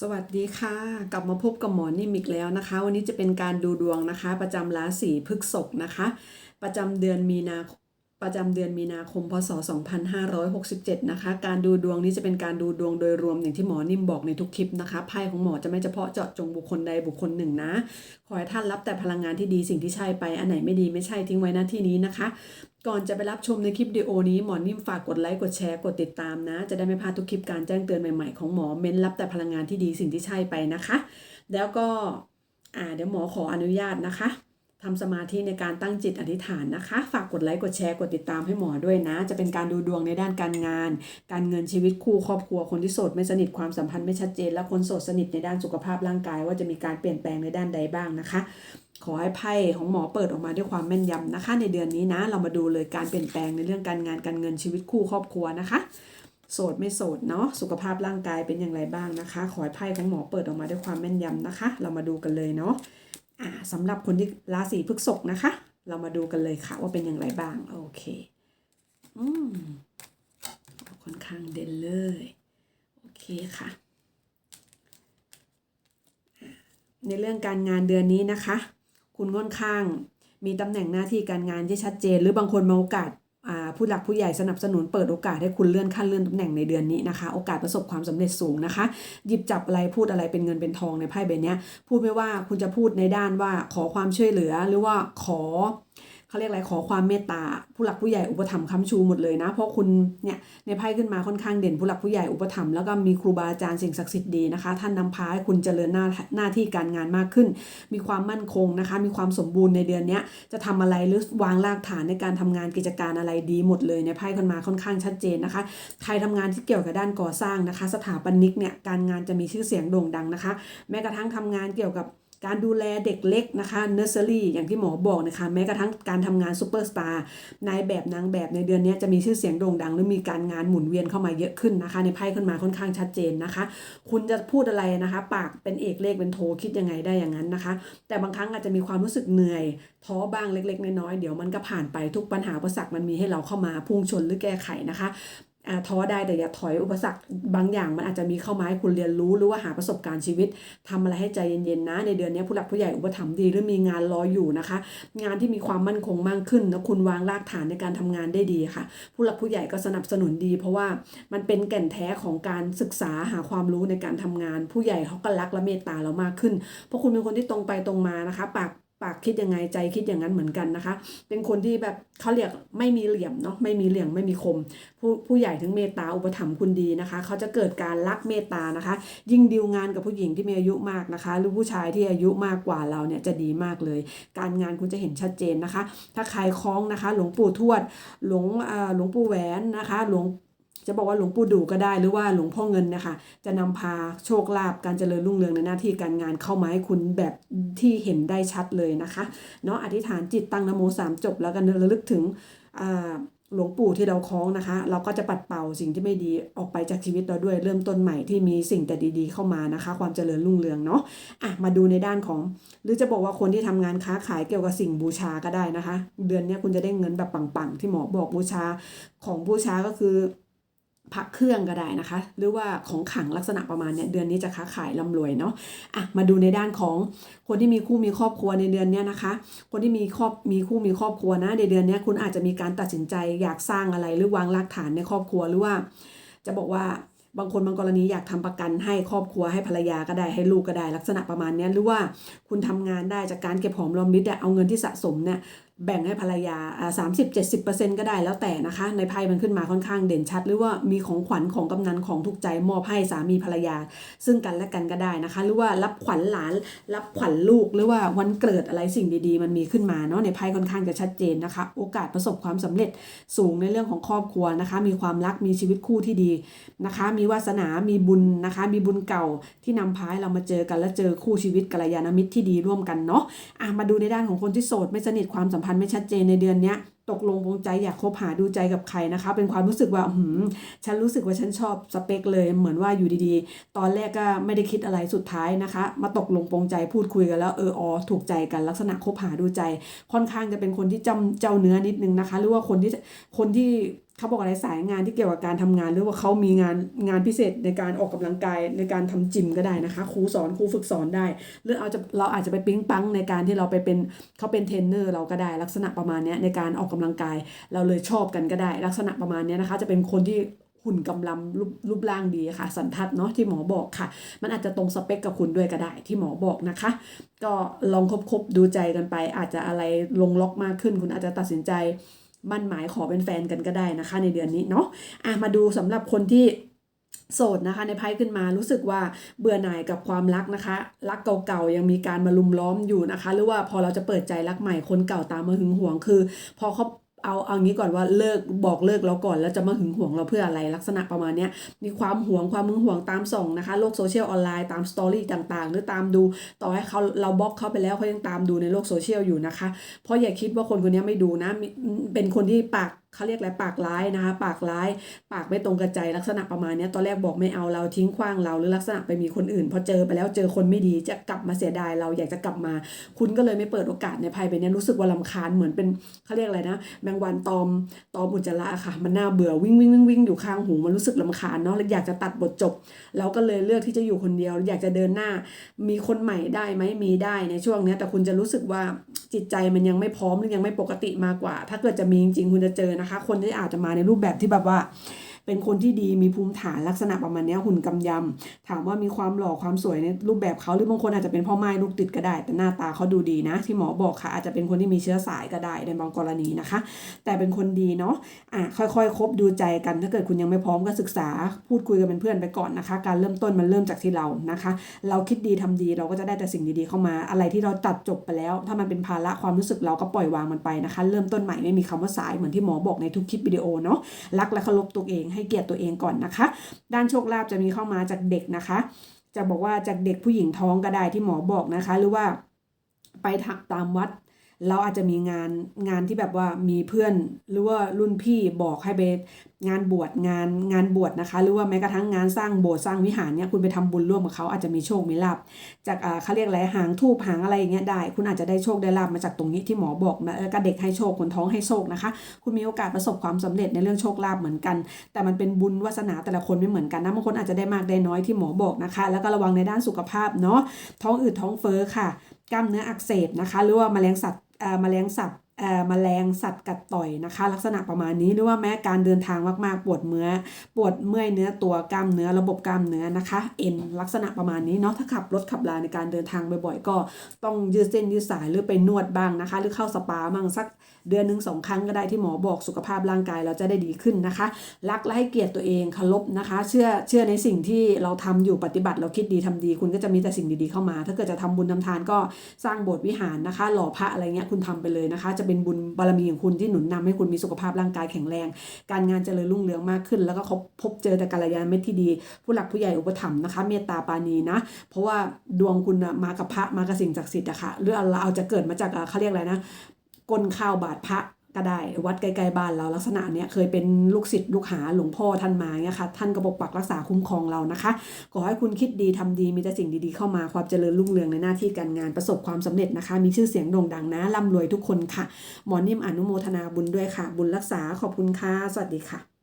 สวัสดีค่ะ กลับมาพบกับหมอนิ่มอีกแล้วนะคะ วันนี้จะเป็นการดูดวงนะคะ ประจำราศีพฤษภนะคะ ประจำเดือนมีนาประจำเดือนมีนาคมพศ 2567 นะคะ การดูดวงนี้จะเป็นการดูดวงโดยรวมอย่างที่หมอนิ่มบอกในทุกคลิปนะคะไพ่ของหมอจะไม่เฉพาะเจาะจงบุคคลใดบุคคลหนึ่งนะ ขอให้ท่านรับแต่พลังงานที่ดีสิ่งที่ใช่ไปอันไหนไม่ดีไม่ใช่ทิ้งไว้หน้าที่นี้นะคะ ก่อนจะไปรับชมในคลิปวิดีโอนี้หมอนิ่มฝากกดไลค์กดแชร์กดติดตามนะ จะได้ไม่พลาดทุกคลิปการแจ้งเตือนใหม่ๆของหมอเม้นรับแต่พลังงานที่ดีสิ่งที่ใช่ไปนะคะ แล้วก็อ่าเดี๋ยวหมอขออนุญาตนะคะทำสมาธิในการตั้งจิตอธิษฐานนะคะ ฝากกดไลค์กดแชร์กดติดตามให้หมอด้วยนะ จะเป็นการดูดวงในด้านการงาน การเงินชีวิตคู่ครอบครัวคนที่โสดไม่สนิทความสัมพันธ์ไม่ชัดเจน และคนโสดสนิทในด้านสุขภาพร่างกาย ว่าจะมีการเปลี่ยนแปลงในด้านใดบ้างนะคะ ขอให้ไพ่ของหมอเปิดออกมาด้วยความแม่นยำนะคะ ในเดือนนี้นะ เรามาดูเลยการเปลี่ยนแปลงในเรื่องการงานการเงินชีวิตคู่ครอบครัวนะคะ โสดไม่โสดเนาะสุขภาพร่างกายเป็นอย่างไรบ้างนะคะ ขอให้ไพ่ของหมอเปิดออกมาด้วยความแม่นยำนะคะ เรามาดูกันเลยเนาะอ่าสำหรับคนที่ราศีพฤษภนะคะ เรามาดูกันเลยค่ะว่าเป็นอย่างไรบ้างโอเคอืมค่อนข้างเด่นเลยโอเคค่ะ ในเรื่องการงานเดือนนี้นะคะ คุณค่อนข้าง มีตำแหน่งหน้าที่การงานที่ชัดเจน หรือบางคนมาโอกาสอ่าผู้หลักผู้ใหญ่สนับสนุนเปิดโอกาสให้คุณเลื่อนขั้นเลื่อนตำแหน่งในเดือนนี้นะคะ โอกาสประสบความสำเร็จสูงนะคะ หยิบจับอะไรพูดอะไรเป็นเงินเป็นทองในไพ่ใบเนี้ยพูดไม่ว่าคุณจะพูดในด้านว่าขอความช่วยเหลือหรือว่าขอ เขาเรียกอะไรขอความเมตตา ผู้หลักผู้ใหญ่อุปถัมภ์ค้ำชูหมดเลยนะ เพราะคุณเนี่ยในไพ่ขึ้นมาค่อนข้างเด่นผู้หลักผู้ใหญ่อุปถัมภ์แล้วก็มีครูบาอาจารย์สิ่งศักดิ์สิทธิ์ดีนะคะ ท่านนำพาให้คุณเจริญหน้าหน้าที่การงานมากขึ้น มีความมั่นคงนะคะ มีความสมบูรณ์ในเดือนนี้จะทำอะไรหรือวางรากฐานในการทำงานกิจการอะไรดีหมดเลยในไพ่ขึ้นมาค่อนข้างชัดเจนนะคะ ใครทำงานที่เกี่ยวกับด้านก่อสร้างนะคะ สถาปนิกเนี่ยการงานจะมีชื่อเสียงโด่งดังนะคะ แม้กระทั่งทำงานเกี่ยวกับ การดูแลเด็กเล็กนะคะเนอร์เซอรี่อย่างที่หมอบอกนะคะแม้กระทั่งการทำงานซูเปอร์สตาร์นายแบบนางแบบในเดือนนี้จะมีชื่อเสียงโด่งดัง หรือมีการงานหมุนเวียนเข้ามาเยอะขึ้นนะคะ ในไพ่ขึ้นมาค่อนข้างชัดเจนนะคะ คุณจะพูดอะไรนะคะ ปากเป็นเอกเลขเป็นโทคิดยังไงได้อย่างนั้นนะคะ แต่บางครั้งอาจจะมีความรู้สึกเหนื่อยท้อบ้างเล็ก ๆ น้อยๆเดี๋ยวมันก็ผ่านไปทุกปัญหาอุปสรรคมันมีให้เราเข้ามาพุ่งชนหรือแก้ไขนะคะ ท้อได้แต่อย่าถอยอุปสรรคบางอย่างมันอาจจะมีเข้ามาให้คุณเรียนรู้หรือว่าหาประสบการณ์ชีวิตทำอะไรให้ใจเย็นๆนะ ในเดือนนี้ผู้หลักผู้ใหญ่อุปถัมภ์ดีหรือมีงานรออยู่นะคะ งานที่มีความมั่นคงมากขึ้นแล้วคุณวางรากฐานในการทำงานได้ดีค่ะ ผู้หลักผู้ใหญ่ก็สนับสนุนดี เพราะว่ามันเป็นแก่นแท้ของการศึกษาหาความรู้ในการทำงาน ผู้ใหญ่เขาก็รักและเมตตาเรามากขึ้น เพราะคุณเป็นคนที่ตรงไปตรงมานะคะ ปาก ปากคิดยังไงใจคิดอย่างนั้นเหมือนกันนะคะ เป็นคนที่แบบเขาเรียกไม่มีเหลี่ยมเนาะไม่มีเหลี่ยมไม่มีคม ผู้ผู้ใหญ่ถึงเมตตาอุปถัมภ์คุณดีนะคะ เขาจะเกิดการรักเมตตานะคะ ยิ่งดีลงานกับผู้หญิงที่มีอายุมากนะคะ หรือผู้ชายที่อายุมากกว่าเราเนี่ยจะดีมากเลย การงานคุณจะเห็นชัดเจนนะคะ ถ้าใครคล้องนะคะ หลวงปู่ทวดหลวงอ่าหลวงปู่แหวนนะคะ หลวง จะบอกว่าหลวงปู่ดูก็ได้หรือว่าหลวงพ่อเงินนะคะ จะนำพาโชคลาภการเจริญรุ่งเรืองในหน้าที่การงานเข้ามาให้คุณแบบที่เห็นได้ชัดเลยนะคะเนาะอธิษฐานจิตตั้งนโมสามจบแล้วกันระลึกถึงหลวงปู่ที่เราคล้องนะคะ เราก็จะปัดเป่าสิ่งที่ไม่ดีออกไปจากชีวิตเราด้วยเริ่มต้นใหม่ที่มีสิ่งแต่ดีๆเข้ามานะคะ ความเจริญรุ่งเรืองเนาะอะมาดูในด้านของ หรือจะบอกว่าคนที่ทำงานค้าขายเกี่ยวกับสิ่งบูชาก็ได้นะคะ เดือนนี้คุณจะได้เงินแบบปังๆ ที่หมอบอกบูชาของบูชาก็คือ พักเครื่องก็ได้นะคะ หรือว่าของขังลักษณะประมาณเนี้ยเดือนนี้จะค้าขายร่ำรวยเนาะอะมาดูในด้านของคนที่มีคู่มีครอบครัวในเดือนเนี้ยนะคะ คนที่มีครอบมีคู่มีครอบครัวนะในเดือนเนี้ยคุณอาจจะมีการตัดสินใจอยากสร้างอะไรหรือวางรากฐานในครอบครัวหรือว่า จะบอกว่าบางคนบางกรณีอยากทำประกันให้ครอบครัวให้ภรรยาก็ได้ให้ลูกก็ได้ลักษณะประมาณเนี้ยหรือว่าคุณทำงานได้จากการเก็บหอมรอมริบอะเอาเงินที่สะสมเนี่ย แบ่งให้ภรรยาสามสิบเจ็ดสิบเปอร์เซ็นต์ก็ได้แล้วแต่นะคะ ในไพ่มันขึ้นมาค่อนข้างเด่นชัด หรือว่ามีของขวัญของกำนันของทุกใจมอบให้สามีภรรยา ซึ่งกันและกันก็ได้นะคะ หรือว่ารับขวัญหลาน รับขวัญลูกหรือว่าวันเกิดอะไรสิ่งดีๆ มันมีขึ้นมาเนาะในไพ่ค่อนข้างจะชัดเจนนะคะ โอกาสประสบความสำเร็จสูงในเรื่องของครอบครัวนะคะ มีความรักมีชีวิตคู่ที่ดีนะคะ มีวาสนามีบุญนะคะ มีบุญเก่าที่นำพาให้เรามาเจอกันและเจอคู่ชีวิตกัลยาณมิตรที่ดีร่วมกันเนาะอะมาดูในด้านของคนที่โสดไม่สนิทความสัมพันธ์ไม่ชัดเจนในเดือนนี้ตกลงปงใจอยากคบหาดูใจกับใครนะคะ เป็นความรู้สึกว่าหืมฉันรู้สึกว่าฉันชอบสเปคเลย เหมือนว่าอยู่ดีๆ ตอนแรกก็ไม่ได้คิดอะไรสุดท้ายนะคะ มาตกลงปรงใจพูดคุยกันแล้วเออออถูกใจกันลักษณะคบหาดูใจ ค่อนข้างจะเป็นคนที่จำเจ้าเนื้อนิดนึงนะคะ หรือว่าคนที่คนที่ เขาบอกอะไรสายงานที่เกี่ยวกับการทำงาน หรือว่าเขามีงานงานพิเศษในการออกกำลังกายในการทำจิมก็ได้นะคะครูสอนครูฝึกสอนได้ หรือเอาจะเราอาจจะไปปิ๊งปังในการที่เราไปเป็นเขาเป็นเทรนเนอร์เราก็ได้ลักษณะประมาณเนี้ยในการออกกำลังกาย เราเลยชอบกันก็ได้ ลักษณะประมาณเนี้ยนะคะ จะเป็นคนที่หุ่นกำลำรูปรูปร่างดีค่ะ สันทัดเนาะที่หมอบอกค่ะ มันอาจจะตรงสเปคกับคุณด้วยก็ได้ที่หมอบอกนะคะ ก็ลองคบๆดูใจกันไป อาจจะอะไรลงล็อกมากขึ้น คุณอาจจะตัดสินใจ มันหมายขอเป็นแฟนกันก็ได้นะคะ ในเดือนนี้เนาะอะมาดูสำหรับคนที่โสดนะคะในไพ่ขึ้นมารู้สึกว่าเบื่อหน่ายกับความรักนะคะ รักเก่าๆยังมีการมาลุมล้อมอยู่นะคะ หรือว่าพอเราจะเปิดใจรักใหม่คนเก่าตามมาหึงหวงคือ พอเขา เอาเอางี้ก่อนว่าเลิกบอกเลิกเราก่อนแล้วจะมาหึงหวงเราเพื่ออะไรลักษณะประมาณนี้มีความหวงความมึงหวงตามส่งนะคะโลกโซเชียลออนไลน์ตามสตอรี่ต่างๆ หรือตามดูต่อให้เขาเราบล็อกเขาไปแล้วเขายังตามดูในโลกโซเชียลอยู่นะคะ เพราะอย่าคิดว่าคนคนนี้ไม่ดูนะมีเป็นคนที่ปาก เขาเรียกอะไรปากร้ายนะคะ ปากร้าย ปากไม่ตรงกระใจลักษณะประมาณนี้ตอนแรกบอกไม่เอาเราทิ้งขว้างเราหรือลักษณะไปมีคนอื่นพอเจอไปแล้วเจอคนไม่ดีจะกลับมาเสียดายเราอยากจะกลับมา คุณก็เลยไม่เปิดโอกาสในภัยไปนี้รู้สึกว่าลำคาญเหมือนเป็นเขาเรียกอะไรนะ แมงวันตอมตอมอุจจาระค่ะ มันน่าเบื่อวิ่งวิ่งวิ่งวิ่งอยู่ข้างหูมันรู้สึกลำคาญเนาะแล้วอยากจะตัดบทจบ เราก็เลยเลือกที่จะอยู่คนเดียว อยากจะเดินหน้า มีคนใหม่ได้ไหมมีได้ในช่วงนี้แต่คุณจะรู้สึกว่าจิตใจมันยังไม่พร้อมหรือยังไม่ปกติมากกว่า ถ้าเกิดจะมีจริงๆคุณจะเจอนะคะ คนที่อาจจะมาในรูปแบบที่แบบว่า เป็นคนที่ดีมีภูมิฐานลักษณะประมาณนี้หุ่นกำยำถามว่ามีความหล่อความสวยในรูปแบบเขาหรือบางคนอาจจะเป็นพ่อไม้ลูกติดก็ได้ แต่หน้าตาเขาดูดีนะ ที่หมอบอกค่ะ อาจจะเป็นคนที่มีเชื้อสายก็ได้ในบางกรณีนะคะ แต่เป็นคนดีเนาะอะค่อยๆ คบดูใจกันถ้าเกิดคุณยังไม่พร้อมก็ศึกษาพูดคุยกันเป็นเพื่อนไปก่อนนะคะ การเริ่มต้นมันเริ่มจากที่เรานะคะ เราคิดดีทำดีเราก็จะได้แต่สิ่งดีๆเข้ามา อะไรที่เราตัดจบไปแล้ว ถ้ามันเป็นภาระความรู้สึกเราก็ปล่อยวางมันไปนะคะ เริ่มต้นใหม่ไม่มีคำว่าสายเหมือนที่หมอบอกในทุกคลิปวิดีโอเนาะรักและเคารพตัวเองให้เกียรติตัวเองก่อนนะคะ ด้านโชคลาภจะมีเข้ามาจากเด็กนะคะ จะบอกว่าจากเด็กผู้หญิงท้องก็ได้ที่หมอบอกนะคะ หรือว่าไปตามวัดเราอาจจะมีงานงานที่แบบว่ามีเพื่อนหรือว่ารุ่นพี่บอกให้ไป งานบวชงานงานบวชนะคะ หรือว่าแม้กระทั่งงานสร้างโบสถ์สร้างวิหารเนี่ยคุณไปทำบุญร่วมกับเขาอาจจะมีโชคมีลาบจากอ่าเขาเรียกอะไรหางทูบหางอะไรอย่างเงี้ยได้ คุณอาจจะได้โชคได้ลาบมาจากตรงนี้ที่หมอบอกมาแล้วก็เด็กให้โชคคนท้องให้โชคนะคะ คุณมีโอกาสประสบความสำเร็จในเรื่องโชคลาภเหมือนกัน แต่มันเป็นบุญวาสนาแต่ละคนไม่เหมือนกันนะบางคนอาจจะได้มากได้น้อยที่หมอบอกนะคะ แล้วก็ระวังในด้านสุขภาพเนาะท้องอืดท้องเฟ้อค่ะ กล้ามเนื้ออักเสบนะคะ หรือว่าแมลงสัตว์เอ่อแมลงสัตว์ เอ่อแมลงสัตว์กัดต่อยนะคะ ลักษณะประมาณนี้หรือว่าแม้การเดินทางมากๆ ปวดเมื่อปวดเมื่อยเนื้อตัวกล้ามเนื้อระบบกล้ามเนื้อนะคะเอ็นลักษณะประมาณนี้เนาะถ้าขับรถขับลาในการเดินทางบ่อยๆก็ต้องยืดเส้นยืดสายหรือไปนวดบ้างนะคะ หรือเข้าสปาบ้างสักเดือนหนึ่งสองครั้งก็ได้ที่หมอบอกสุขภาพร่างกายเราจะได้ดีขึ้นนะคะ รักและให้เกียรติตัวเองเคารพนะคะ เชื่อเชื่อในสิ่งที่เราทำอยู่ปฏิบัติเราคิดดีทำดี คุณก็จะมีแต่สิ่งดีๆเข้ามา ถ้าเกิดจะทำบุญทำทานก็สร้างโบสถ์วิหารนะคะ หล่อพระอะไรเงี้ยคุณทำไปเลยนะคะ จะเป็นบุญบารมีของคุณที่หนุนนำให้คุณมีสุขภาพร่างกายแข็งแรง การงานเจริญรุ่งเรืองมากขึ้น แล้วก็พบพบเจอแต่กัลยาณมิตรที่ดี ผู้หลักผู้ใหญ่อุปถัมภ์นะคะ เมตตาปาณีนะ เพราะว่าดวงคุณน่ะมากับพระมากับสิ่งศักดิ์สิทธิ์อะค่ะเรื่องเราเอาจะเกิดมาจากเขาเรียกอะไรนะก้นข้าวบาดพระ ก็ได้วัดไกลๆบ้านเราลักษณะเนี้ยเคยเป็นลูกศิษย์ลูกหาหลวงพ่อท่านมาเนี่ยค่ะท่านก็ปกปักรักษาคุ้มครองเรานะคะขอให้คุณคิดดีทำดีมีแต่สิ่งดีๆเข้ามาความเจริญรุ่งเรืองในหน้าที่การงานประสบความสำเร็จนะคะ มีชื่อเสียงโด่งดังนะร่ำรวยทุกคนค่ะ หมอนิ่มอนุโมทนาบุญด้วยค่ะ บุญรักษาขอบคุณค่ะสวัสดีค่ะ